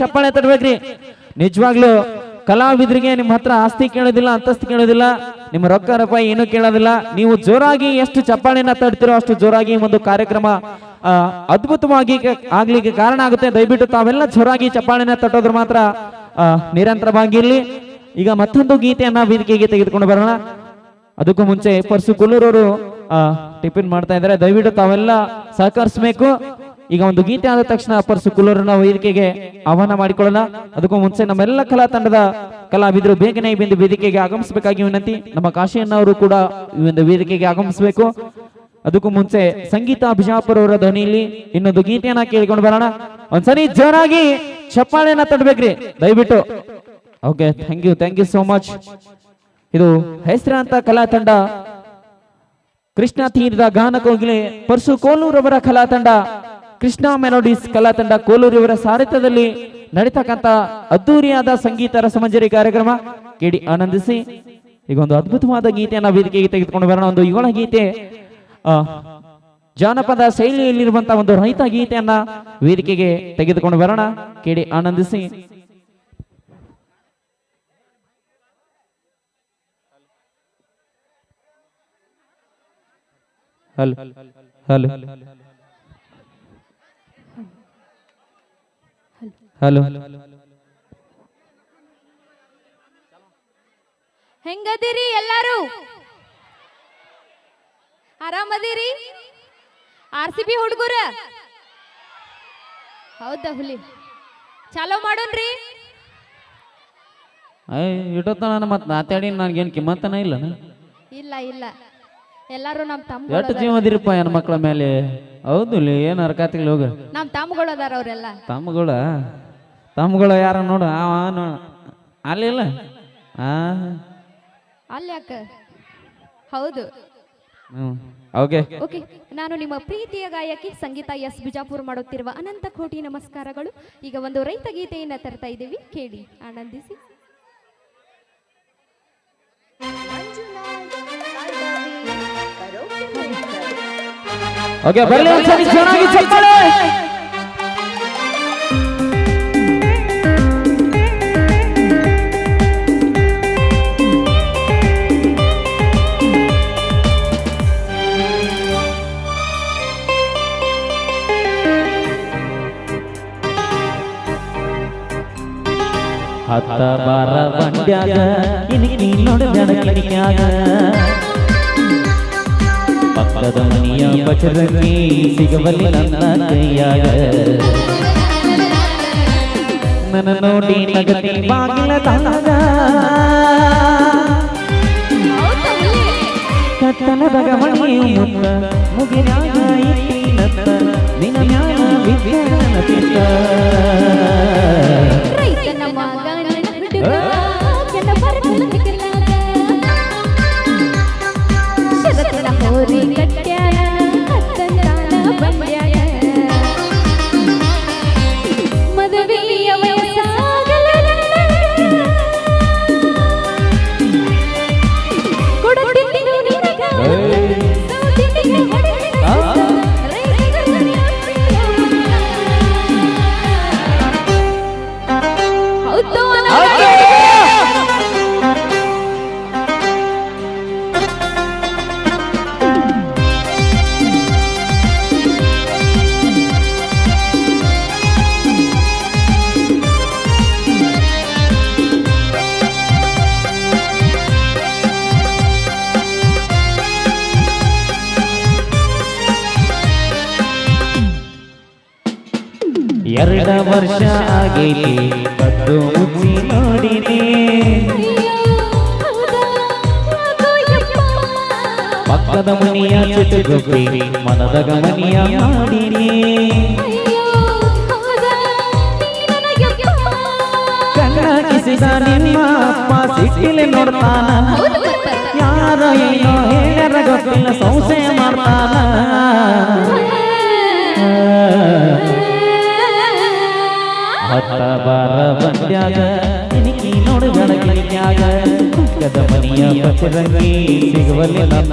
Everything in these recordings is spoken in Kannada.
ಚಪ್ಪಾಳೆ ತರಬೇಕ್ರಿ. ನಿಜವಾಗ್ಲೂ ಕಲಾವಿದರಿಗೆ ನಿಮ್ಮ ಹತ್ರ ಆಸ್ತಿ ಕೇಳೋದಿಲ್ಲ, ಅಂತಸ್ತು ಕೇಳೋದಿಲ್ಲ, ನಿಮ್ಮ ರೊಕ್ಕ ರೂಪಾಯಿ ಏನು ಕೇಳೋದಿಲ್ಲ. ನೀವು ಜೋರಾಗಿ ಎಷ್ಟು ಚಪ್ಪಾಳೆನ ತಡ್ತಿರೋ ಅಷ್ಟು ಜೋರಾಗಿ ಒಂದು ಕಾರ್ಯಕ್ರಮ ಅದ್ಭುತವಾಗಿ ಆಗ್ಲಿಕ್ಕೆ ಕಾರಣ ಆಗುತ್ತೆ. ದಯವಿಟ್ಟು ತಾವೆಲ್ಲ ಜೋರಾಗಿ ಚಪ್ಪಾಳೆನ ತಟ್ಟೋದ್ರ ಮಾತ್ರ ನಿರಂತರವಾಗಿ ನಿರಂತರವಾಗಿರ್ಲಿ. ಈಗ ಮತ್ತೊಂದು ಗೀತೆಯನ್ನ ವೇದಿಕೆಗೆ ತೆಗೆದುಕೊಂಡು ಬರೋಣ. ಅದಕ್ಕೂ ಮುಂಚೆ ಪರ್ಸು ಕುಲ್ಲೂರವರು ಟಿಫಿನ್ ಮಾಡ್ತಾ ಇದ್ದಾರೆ. ದಯವಿಟ್ಟು ತಾವೆಲ್ಲ ಸಹಕರಿಸಬೇಕು. ಈಗ ಒಂದು ಗೀತೆ ಆದ ತಕ್ಷಣ ಪರ್ಸು ಕುಲ್ಲೂರನ್ನ ವೇದಿಕೆಗೆ ಆಹ್ವಾನ ಮಾಡಿಕೊಳ್ಳೋಣ. ಅದಕ್ಕೂ ಮುಂಚೆ ನಮ್ಮೆಲ್ಲ ಕಲಾ ತಂಡದ ಕಲಾವಿದರು ಬೇಗನೆ ಒಂದು ವೇದಿಕೆಗೆ ಆಗಮಿಸಬೇಕಾಗಿ ವಿನಂತಿ. ನಮ್ಮ ಕಾಶಿಯನ್ನವರು ಕೂಡ ಈ ಒಂದು ವೇದಿಕೆಗೆ ಆಗಮಿಸಬೇಕು. ಅದಕ್ಕೂ ಮುಂಚೆ ಸಂಗೀತ ಬಿಜಾಪುರ ಅವರ ಧ್ವನಿಯಲ್ಲಿ ಇನ್ನೊಂದು ಗೀತೆಯನ್ನ ಕೇಳಿಕೊಂಡು ಬರೋಣ. ಒಂದ್ಸರಿ ಜೋರಾಗಿ ಚಪ್ಪಾಳೆಯನ್ನ ತಡಬೇಕ್ರಿ. ದಯವಿಟ್ಟು. Okay thank you thank you so much ಇದು ಹೆಸರಾಂತ ಕಲಾ ತಂಡ, ಕೃಷ್ಣ ತೀರದ ಗಾನ ಕೋಗಿಲೆ ಪರ್ಸು ಕೋಲೂರವರ ಕಲಾ ತಂಡ ಕೃಷ್ಣ ಮೆಲೋಡಿಸ್ ಕಲಾ ತಂಡ ಇವರ ಸಾರಥ್ಯದಲ್ಲಿ ನಡೀತಕ್ಕಂತ ಅದ್ದೂರಿಯಾದ ಸಂಗೀತ ರಸಮಂಜರಿ ಕಾರ್ಯಕ್ರಮ. ಕೇಳಿ ಆನಂದಿಸಿ. ಈಗ ಒಂದು ಅದ್ಭುತವಾದ ಗೀತೆಯನ್ನ ವೇದಿಕೆಗೆ ತೆಗೆದುಕೊಂಡು ಬರೋಣ. ಒಂದು ಯೋಗ ಗೀತೆ. ಜಾನಪದ ಶೈಲಿಯಲ್ಲಿರುವಂತಹ ಒಂದು ರೈತ ಗೀತೆಯನ್ನ ವೇದಿಕೆಗೆ ತೆಗೆದುಕೊಂಡು ಬರೋಣ. ಕೇಳಿ ಆನಂದಿಸಿ. Hello hello. ಹಲೋ. ಹೆಂಗದಿರಿ ಎಲ್ಲಾರು? ಆರಾಮದಿರಿ? ಆರ್ ಸಿ ಬಿ ಹುಡುಗರ? ಹೌದಾ ಹುಲಿ? ಚಾಲೋ ಮಾಡೋಣ್ರಿ. ಇಟ್ಟೋತನ ಮತ್ತೆ ಮಾತಾಡಿ ನನಗೇನು ಕಿಮ್ಮತ್ತನ ಇಲ್ಲ ಇಲ್ಲ ಇಲ್ಲ. ಎಲ್ಲಾರು ನಮ್ ಎಷ್ಟು ತಮ್ಮಗಳು ಜೀವ ಅದಿರಪ್ಪ ಹೆಣ್ಮಕ್ಳ ಮಕ್ಕಳ ಮೇಲೆ? ಹೌದು ಏನು ಅರ್ಕಾತಿಗಳು ಹೋಗ. ನಮ್ ತಮ್ಮಗಳು ಅದಾರ ಅವ್ರೆಲ್ಲ. ತಮ್ಮಗಳ ತಮ್ಮಗಳ ಯಾರ ನೋಡು? ಅವ ಆ ಅಲ್ಲಿ ಯಾಕ? ಹೌದು. ಹ್ಞೂ ಓಕೆ. ಓಕೆ. ನಾನು ನಿಮ್ಮ ಪ್ರೀತಿಯ ಗಾಯಕಿ ಸಂಗೀತ ಎಸ್. ಬಿಜಾಪುರ್ ಮಾಡುತ್ತಿರುವ ಅನಂತ ಕೋಟಿ ನಮಸ್ಕಾರಗಳು. ಈಗ ಒಂದು ರೈತ ಗೀತೆಯನ್ನ ತರ್ತಾ ಇದ್ದೀವಿ. ಕೇಳಿ ಆನಂದಿಸಿ. ಓಕೆ ಬರ್ಲಿ ಒಂದ್ಸರಿ ಚೆನ್ನಾಗಿ ಚಪ್ಪಾಳೆ. ಹತ್ತ ಬಾರ ಬಂಡ್ಯಾಗ ಇನಿಕಿ ನೋಡಿದ ಕಿಡಿಕ್ಯಾಗ ಪಕ್ಕದ ಮನೆಯ ಬಚರಂಗಿ ಸಿಗಬಲ್ಲಿ ನನ್ನ ಕೈಯಾಗ. ನನ್ನ ನೋಡಿ ನಗತಿ ಬಾಗಿಲ ತಾಗ ಕತ್ತಲ ಬಗವಣಿ ಮುತ್ತ, ಮುಗಿನಾಗ ಇಟ್ಟಿನತ್ತ ನಿನ್ನ ಮ್ಯಾಲ ವಿದ್ಯಾನ ಚಿತ್ತ Yeah. ವರ್ಷ ಆಗಿಲಿ. ಕದ್ದು ಮುಚ್ಚಿ ನೋಡಿದೆ. ಪಕ್ಕದ ಮನೆಯ ಚಿಟುಗುಪ್ಪಿ, ಮನದ ಗಮನಿಯ ಮಾಡಿನಿ ಕಣ್ಣ ಕಿಸಿದ ನಿಮ್ಮ ಅಪ್ಪ ಸಿಟ್ಟಿಲೆ ನೋಡ್ತಾನ. ಯಾರ ಏನೋ ಹೇಳ್ಯಾರ ಗೊತ್ತಿಲ್ಲ, ಸಂಶಯ ಮಾಡ್ತಾನ. ಪಕ್ಕದ ಮನೆಯ ಬಚರಂಗಿ ಸಿಗುವಲ್ಲಿ ನನ್ನ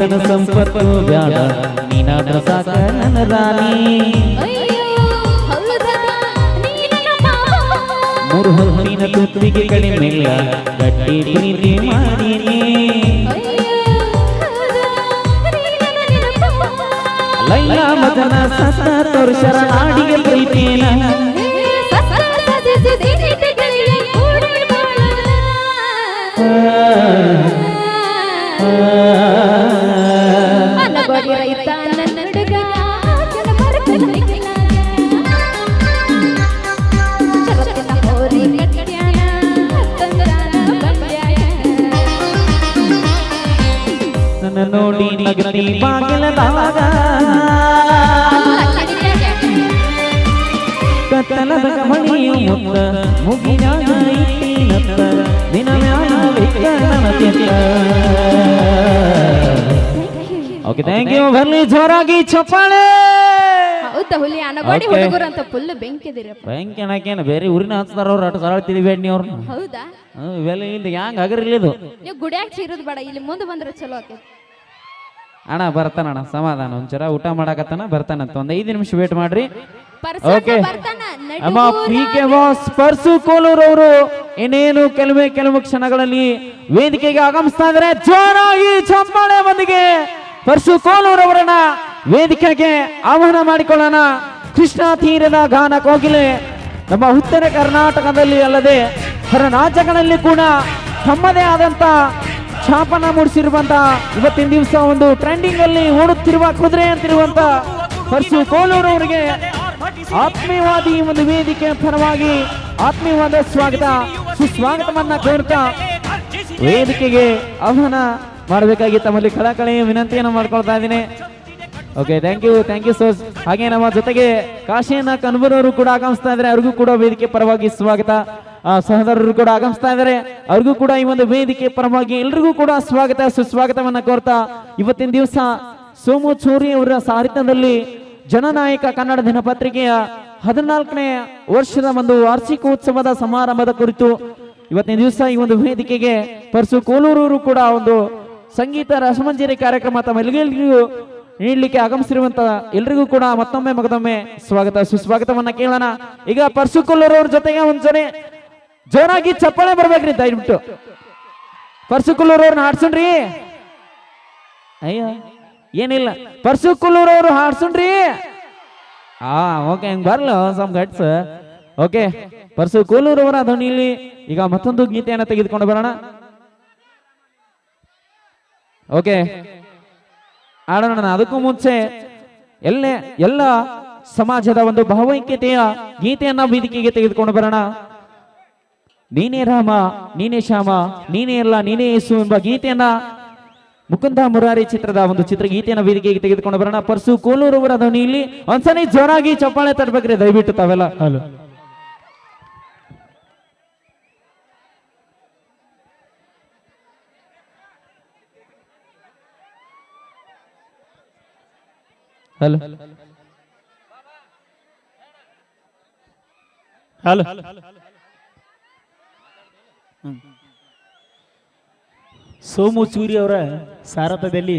ಸಿರಿತನ ಸಂಪತ್ತು ಬ್ಯಾಡ ನೀನಾದ್ರ ಸಾಕ ನನ್ನ ರಾಣಿ ಮೂರು ಹೊತ್ತಿನ ತುತ್ತಿಗೆ ಕಡಿಮೆಲ್ಲ ಗಟ್ಟಿ ಪ್ರೀತಿ ಮಾಡೀನಿ. ಲೈಲ ಮದನ ನಾಡಿಗೆ ಪ್ರೀತಿನ ನನ್ನ ನೋಡಿ ನಗತಿ ಬಾಗಿಲದಾಗ ಕತ್ತಲದ ಕಮಣಿಯು ಮುತ್ತ ಮುಗಿನಾಗ ಇಟ್ಟಿನತ್ತ. ಓಕೆ ಥ್ಯಾಂಕ್ ಯು ಬರ್ಲಿ ಜೋರಾಗಿ ಚಪ್ಪಾಳೆ. ಹೌದಾ ಹುಲಿ ಅನಗೋಡಿ Okay. ಹುಡುಗರು ಅಂತ ಫುಲ್ ಬೆಂಕಿದಿರಪ್ಪ. ಬ್ಯಾಂಕ್ ಏನಕೇನ ಬೇರೆ ಊರಿನ ಹಚ್ತಾರ ಅವ್ರು ಅಟ್ ಸರಳ ತಿಳಿಬೇಡಿ ನೀವು ಅವ್ರನ್ನ. ಹೌದಾ? ಹ್ಮ್, ಇವೆಲ್ಲ ಇಲ್ಲಿ ಹ್ಯಾಂಗ ಹಗರಿಲ್ಲ ಇದು. ನೀವು ಗುಡಿಯಾಗ ಚೀರೋದು ಬೇಡ ಇಲ್ಲಿ ಮುಂದೆ ಬಂದ್ರೆ ಚಲೋ ಆಕೈತಿ. ಅಣ್ಣ ಬರ್ತಾನಣ್ಣ ಸಮಾಧಾನ. ಒಂಚೂರ ಊಟ ಮಾಡಾಕತ್ತಾನ ಬರ್ತಾನಂತ ಒಂದ್ ಐದು ನಿಮಿಷ ವೇಟ್ ಮಾಡ್ರಿ. Okay. ಬರ್ತಾನ ಅಮ್ಮ P K boss Parsu Kolur ಅವರು ಇನ್ನೇನು ಕೆಲವೇ ಕೆಲವು ಕ್ಷಣಗಳಲ್ಲಿ ವೇದಿಕೆಗೆ ಆಗಮಿಸ್ತಾ ಇದ್ದಾರೆ ಜೋರಾಗಿ ಚಪ್ಪಾಳೆ ಬಂದಿಗೆ. ಪರ್ಸು ಕೋಲೂರವರನ್ನ ವೇದಿಕೆಗೆ ಆಹ್ವಾನ ಮಾಡಿಕೊಳ್ಳೋಣ. ಕೃಷ್ಣ ತೀರದ ಗಾನ ಕೋಗಿಲೆ ನಮ್ಮ ಉತ್ತರ ಕರ್ನಾಟಕದಲ್ಲಿ ಅಲ್ಲದೆ ಹೊರ ರಾಜ್ಯಗಳಲ್ಲಿ ಕೂಡ ತಮ್ಮದೇ ಆದಂತ ಛಾಪನ ಮೂಡಿಸಿರುವಂತ ಇವತ್ತಿನ ದಿವಸ ಒಂದು ಟ್ರೆಂಡಿಂಗ್ ಅಲ್ಲಿ ಓಡುತ್ತಿರುವ ಕುದುರೆ ಅಂತಿರುವಂತ ಪರಶು ಕೋಲೂರವರಿಗೆ ಆತ್ಮೀಯವಾದಿ ಒಂದು ವೇದಿಕೆ ಪರವಾಗಿ ಆತ್ಮೀಯವಾದ ಸ್ವಾಗತ, ಸುಸ್ವಾಗತವನ್ನ ಕೋರ್ತಾ ವೇದಿಕೆಗೆ ಆಹ್ವಾನ ಮಾಡಬೇಕಾಗಿ ತಮ್ಮಲ್ಲಿ ಕಳಕಳಿ ವಿನಂತಿಯನ್ನು ಮಾಡ್ಕೊಳ್ತಾ ಇದ್ದೀನಿ. Okay thank you thank you sauce ಹಾಗೆ ನಮ್ಮ ಜೊತೆಗೆ ಕಾಶಿಯನ್ನ ಕನ್ಬರವರು ಕೂಡ ಆಗಮಿಸ್ತಾ ಇದ್ದಾರೆ. ಅವ್ರಿಗೂ ಕೂಡ ವೇದಿಕೆ ಪರವಾಗಿ ಸ್ವಾಗತ. ಸಹೋದರರು ಕೂಡ ಆಗಮಿಸ್ತಾ ಇದ್ದಾರೆ. ಅವ್ರಿಗೂ ಕೂಡ ಈ ಒಂದು ವೇದಿಕೆ ಪರವಾಗಿ ಎಲ್ರಿಗೂ ಕೂಡ ಸ್ವಾಗತ, ಸುಸ್ವಾಗತವನ್ನ ಕೋರ್ತಾ ಇವತ್ತಿನ ದಿವಸ ಸೋಮು ಚೂರಿ ಅವರ ಸಾಹಿತ್ಯದಲ್ಲಿ ಜನನಾಯಕ ಕನ್ನಡ ದಿನಪತ್ರಿಕೆಯ ಹದಿನಾಲ್ಕನೇ ವರ್ಷದ ಒಂದು ವಾರ್ಷಿಕೋತ್ಸವದ ಸಮಾರಂಭದ ಕುರಿತು ಇವತ್ತಿನ ದಿವಸ ಈ ಒಂದು ವೇದಿಕೆಗೆ ಪರಸು ಕೋಲೂರವರು ಕೂಡ ಒಂದು ಸಂಗೀತ ರಸಮಂಜರಿ ಕಾರ್ಯಕ್ರಮ ತಮ್ಮೆಲ್ಲರಿಗೂ ನೀಡಲಿಕ್ಕೆ ಆಗಮಿಸಿರುವಂತ ಎಲ್ರಿಗೂ ಕೂಡ ಮತ್ತೊಮ್ಮೆ ಮಗದೊಮ್ಮೆ ಸ್ವಾಗತ, ಸುಸ್ವಾಗತವನ್ನ ಕೇಳೋಣ. ಈಗ ಪರ್ಸುಕೊಲ್ಲರವ್ರ ಜೊತೆಗೆ ಒಂದ್ಸರಿ ಜೋರಾಗಿ ಚಪ್ಪಾಳೆ ಬರ್ಬೇಕ್ರಿ, ದಯವಿಟ್ಟು. ಪರ್ಸುಕೊಲ್ಲರವ್ರನ್ನ ಹಾಡ್ಸಣ್ರಿ ಅಯ್ಯ, ಏನಿಲ್ಲ. ಪರ್ಸುಕೊಲ್ಲರವ್ರು ಹಾಡ್ಸುಣ್ರಿ ಆ ಓಕೆ ಹಂಗ್ ಬರ್ಲ ಸಮ್ ಗಟ್ಸ್ ಓಕೆ ಪರ್ಸು ಕೋಲೂರವರ ಧ್ವನಿಯಲ್ಲಿ ಈಗ ಮತ್ತೊಂದು ಗೀತೆಯನ್ನು ತೆಗೆದುಕೊಂಡು ಬರೋಣ. ಓಕೆ ಆಡೋಣ ಅದಕ್ಕೂ ಮುಂಚೆ ಎಲ್ಲೇ ಎಲ್ಲ ಸಮಾಜದ ಒಂದು ಭಾವೈಕ್ಯತೆಯ ಗೀತೆಯನ್ನ ವೇದಿಕೆಗೆ ತೆಗೆದುಕೊಂಡು ಬರೋಣ. ನೀನೇ ರಾಮ, ನೀನೇ ಶ್ಯಾಮ, ನೀನೇ ಎಲ್ಲ, ನೀನೇ ಯೇಸು ಎಂಬ ಗೀತೆಯನ್ನ ಮುಕುಂದ ಮುರಾರಿ ಚಿತ್ರದ ಒಂದು ಚಿತ್ರ ಗೀತೆಯನ್ನ ವೇದಿಕೆಗೆ ತೆಗೆದುಕೊಂಡು ಬರೋಣ. ಪರ್ಸು ಕೋಲೂರು ಅವರ ಧ್ವನಿಯಲ್ಲಿ ಒಂದ್ಸಲಿ ಜೋರಾಗಿ ಚಪ್ಪಾಳೆ ತಟ್ಬೇಕ್ರಿ ದಯವಿಟ್ಟು ತಾವೆಲ್ಲ. ಹಲೋ. ಹಲೋ. ಸೋಮು ಚೂರಿ ಅವರ ಸಾರಥ್ಯದಲ್ಲಿ